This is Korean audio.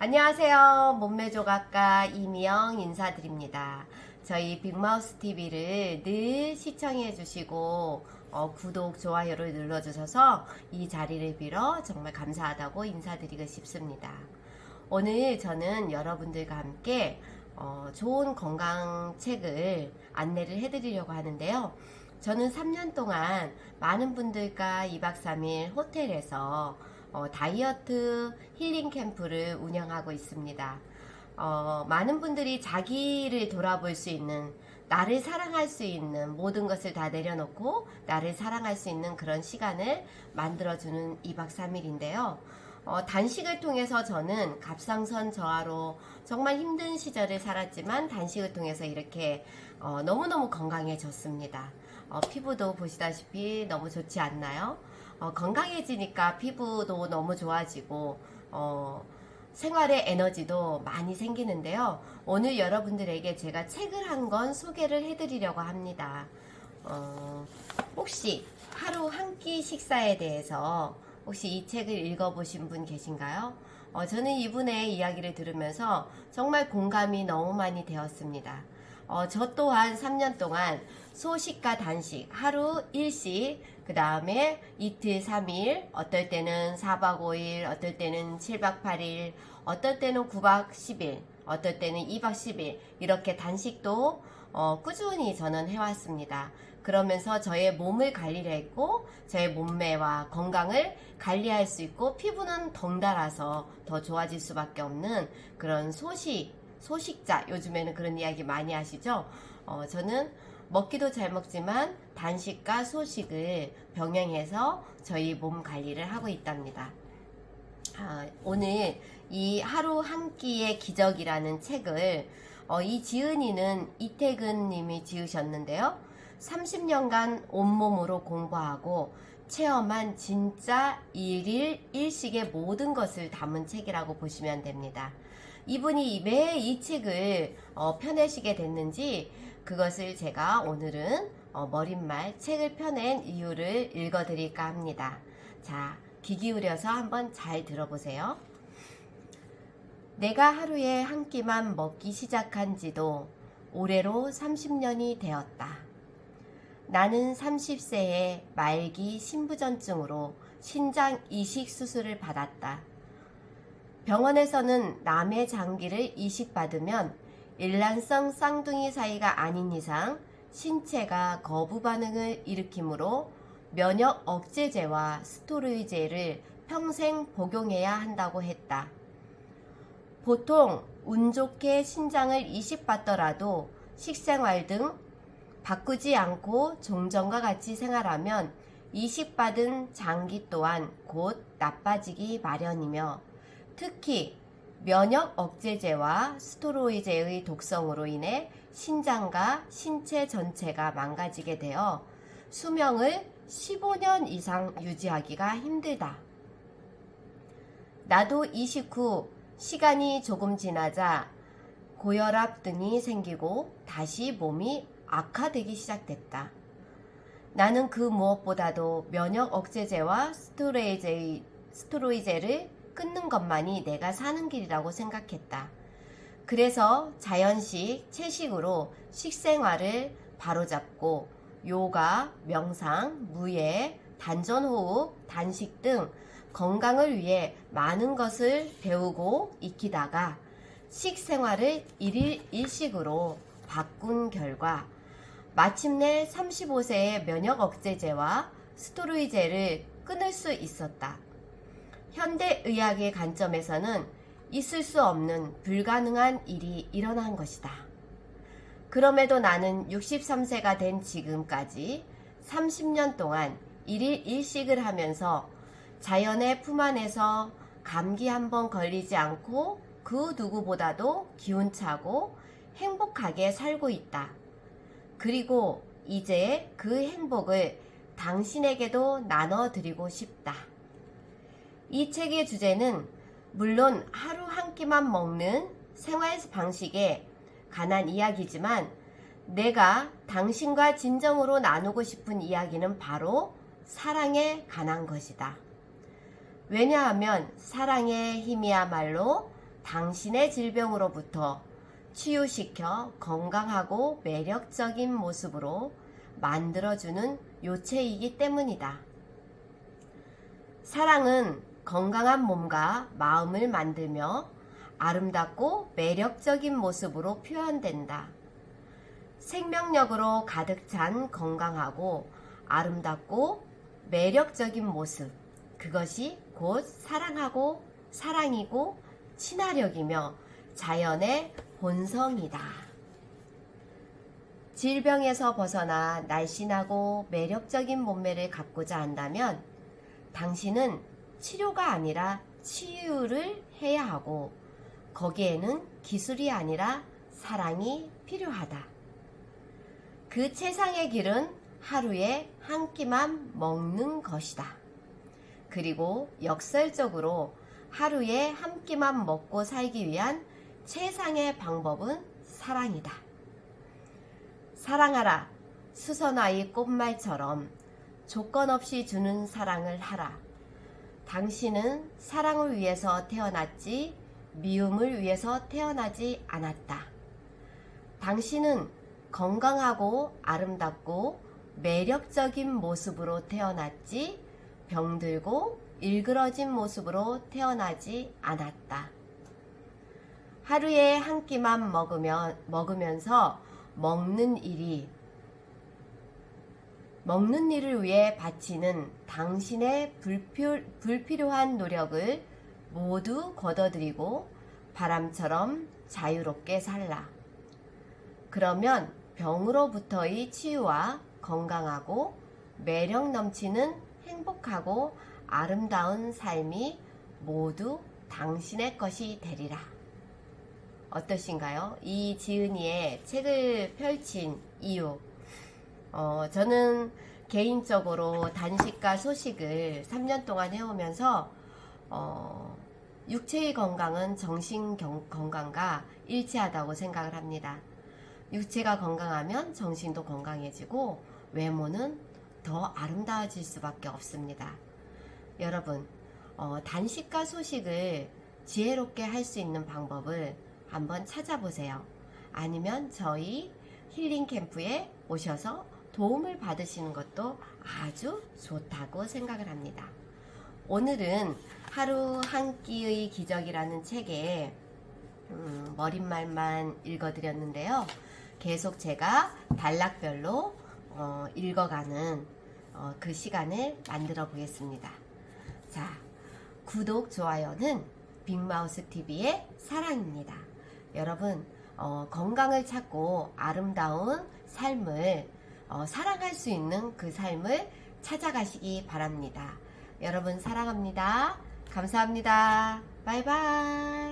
안녕하세요. 몸매 조각가 이미영 인사드립니다. 저희 빅마우스 TV를 늘 시청해 주시고 어, 구독, 좋아요를 눌러 주셔서 이 자리를 빌어 정말 감사하다고 인사드리고 싶습니다. 오늘 저는 여러분들과 함께 어, 좋은 건강책을 안내를 해드리려고 하는데요. 저는 3년 동안 많은 분들과 2박 3일 호텔에서 어, 다이어트 힐링 캠프를 운영하고 있습니다. 어, 많은 분들이 자기를 돌아볼 수 있는 나를 사랑할 수 있는 모든 것을 다 내려놓고 나를 사랑할 수 있는 그런 시간을 만들어주는 2박 3일인데요. 어, 단식을 통해서 저는 갑상선 저하로 정말 힘든 시절을 살았지만 단식을 통해서 이렇게 어, 너무너무 건강해졌습니다. 어, 피부도 보시다시피 너무 좋지 않나요? 어, 건강해지니까 피부도 너무 좋아지고 어, 생활의 에너지도 많이 생기는데요. 오늘 여러분들에게 제가 책을 한 권 소개를 해드리려고 합니다. 어, 혹시 하루 한 끼 식사에 대해서 혹시 이 책을 읽어보신 분 계신가요? 어, 저는 이분의 이야기를 들으면서 정말 공감이 너무 많이 되었습니다. 어, 저 또한 3년 동안 소식과 단식, 하루 일식, 그 다음에 이틀 3일, 어떨 때는 4박 5일, 어떨 때는 7박 8일, 어떨 때는 9박 10일, 어떨 때는 2박 10일, 이렇게 단식도 어, 꾸준히 저는 해왔습니다. 그러면서 저의 몸을 관리를 했고, 저의 몸매와 건강을 관리할 수 있고, 피부는 덩달아서 더 좋아질 수밖에 없는 그런 소식, 소식자, 요즘에는 그런 이야기 많이 하시죠? 어, 저는 먹기도 잘 먹지만 단식과 소식을 병행해서 저희 몸 관리를 하고 있답니다. 아, 오늘 이 하루 한 끼의 기적이라는 책을 어, 이 지은이는 이태근 님이 지으셨는데요. 30년간 온몸으로 공부하고 체험한 진짜 일일 일식의 모든 것을 담은 책이라고 보시면 됩니다. 이분이 왜 이 책을 어, 펴내시게 됐는지 그것을 제가 오늘은 어, 머릿말 책을 펴낸 이유를 읽어드릴까 합니다. 자, 귀 기울여서 한번 잘 들어보세요. 내가 하루에 한 끼만 먹기 시작한 지도 올해로 30년이 되었다. 나는 30세에 말기 신부전증으로 신장 이식 수술을 받았다. 병원에서는 남의 장기를 이식받으면 일란성 쌍둥이 사이가 아닌 이상 신체가 거부 반응을 일으키므로 면역 억제제와 스토로이제를 평생 복용해야 한다고 했다. 보통 운 좋게 신장을 이식받더라도 식생활 등 바꾸지 않고 종전과 같이 생활하면 이식받은 장기 또한 곧 나빠지기 마련이며 특히 면역 억제제와 스토로이제의 독성으로 인해 신장과 신체 전체가 망가지게 되어 수명을 15년 이상 유지하기가 힘들다. 나도 이식 후 시간이 조금 지나자 고혈압 등이 생기고 다시 몸이 악화되기 시작됐다. 나는 그 무엇보다도 면역 억제제와 스토로이제, 스토로이제를 끊는 것만이 내가 사는 길이라고 생각했다. 그래서 자연식, 채식으로 식생활을 바로잡고 요가, 명상, 무예, 단전호흡, 단식 등 건강을 위해 많은 것을 배우고 익히다가 식생활을 일일 일식으로 바꾼 결과 마침내 35세에 면역 억제제와 스토로이제를 끊을 수 있었다. 현대의학의 관점에서는 있을 수 없는 불가능한 일이 일어난 것이다. 그럼에도 나는 63세가 된 지금까지 30년 동안 일일 일식을 하면서 자연의 품 안에서 감기 한 번 걸리지 않고 그 누구보다도 기운차고 행복하게 살고 있다. 그리고 이제 그 행복을 당신에게도 나눠드리고 싶다. 이 책의 주제는 물론 하루 한 끼만 먹는 생활 방식에 관한 이야기지만 내가 당신과 진정으로 나누고 싶은 이야기는 바로 사랑에 관한 것이다. 왜냐하면 사랑의 힘이야말로 당신의 질병으로부터 치유시켜 건강하고 매력적인 모습으로 만들어주는 요체이기 때문이다. 사랑은 건강한 몸과 마음을 만들며 아름답고 매력적인 모습으로 표현된다. 생명력으로 가득 찬 건강하고 아름답고 매력적인 모습. 그것이 곧 사랑하고 사랑이고 친화력이며 자연의 본성이다. 질병에서 벗어나 날씬하고 매력적인 몸매를 갖고자 한다면 당신은 치료가 아니라 치유를 해야 하고 거기에는 기술이 아니라 사랑이 필요하다. 그 최상의 길은 하루에 한 끼만 먹는 것이다. 그리고 역설적으로 하루에 한 끼만 먹고 살기 위한 최상의 방법은 사랑이다. 사랑하라. 수선아이 꽃말처럼 조건 없이 주는 사랑을 하라. 당신은 사랑을 위해서 태어났지 미움을 위해서 태어나지 않았다. 당신은 건강하고 아름답고 매력적인 모습으로 태어났지 병들고 일그러진 모습으로 태어나지 않았다. 하루에 한 끼만 먹으면, 먹으면서 먹는 일이 먹는 일을 위해 바치는 당신의 불필, 불필요한 노력을 모두 걷어들이고 바람처럼 자유롭게 살라. 그러면 병으로부터의 치유와 건강하고 매력 넘치는 행복하고 아름다운 삶이 모두 당신의 것이 되리라. 어떠신가요? 이 지은이의 책을 펼친 이유. 어, 저는 개인적으로 단식과 소식을 3년 동안 해오면서, 어, 육체의 건강은 정신 경- 건강과 일치하다고 생각을 합니다. 육체가 건강하면 정신도 건강해지고 외모는 더 아름다워질 수밖에 없습니다. 여러분, 어, 단식과 소식을 지혜롭게 할 수 있는 방법을 한번 찾아보세요. 아니면 저희 힐링 캠프에 오셔서 도움을 받으시는 것도 아주 좋다고 생각을 합니다. 오늘은 하루 한 끼의 기적이라는 책에 음, 머릿말만 읽어드렸는데요. 계속 제가 단락별로 어, 읽어가는 어, 그 시간을 만들어 보겠습니다. 자, 구독, 좋아요는 빅마우스 TV의 사랑입니다. 여러분, 어, 건강을 찾고 아름다운 삶을 어, 사랑할 수 있는 그 삶을 찾아가시기 바랍니다. 여러분, 사랑합니다. 감사합니다. 바이바이.